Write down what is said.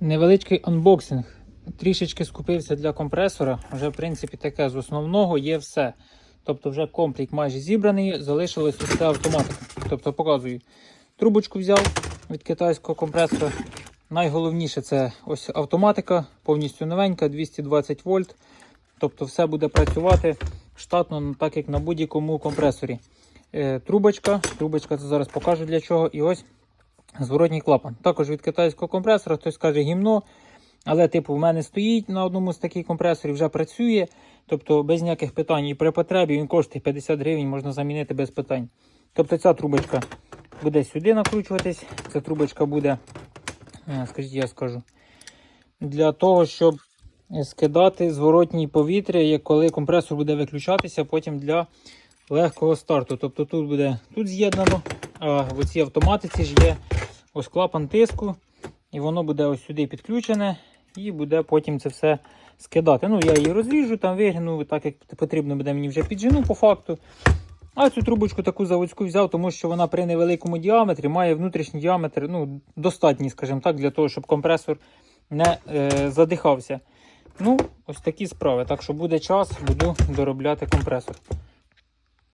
Невеличкий анбоксинг. Трішечки скупився для компресора. Вже, в принципі, таке з основного є все. Тобто, вже комплект майже зібраний, залишилось усе автоматика. Тобто, показую. Трубочку взяв від китайського компресора. Найголовніше це ось автоматика, повністю новенька, 220 вольт. Тобто, все буде працювати штатно, так як на будь-якому компресорі. Е, трубочка, трубочка це зараз покажу для чого. І ось зворотній клапан. Також від китайського компресора, хтось каже гімно. Але, типу, в мене стоїть на одному з таких компресорів, вже працює. Тобто без ніяких питань. І при потребі він коштує 50 гривень, можна замінити без питань. Тобто ця трубочка буде сюди накручуватись. Ця трубочка буде, е, скажіть, я скажу, для того, щоб скидати зворотній повітря, коли компресор буде виключатися, потім для легкого старту. Тобто тут буде тут з'єднано, а в цій автоматиці ж є ось клапан тиску, і воно буде ось сюди підключене, і буде потім це все скидати. Ну, я її розріжу, там вигну, так як потрібно буде мені вже піджену по факту. А цю трубочку таку заводську взяв, тому що вона при невеликому діаметрі має внутрішній діаметр, ну, достатній, скажімо так, для того, щоб компресор не е, задихався. Ну, ось такі справи. Так що буде час, буду доробляти компресор.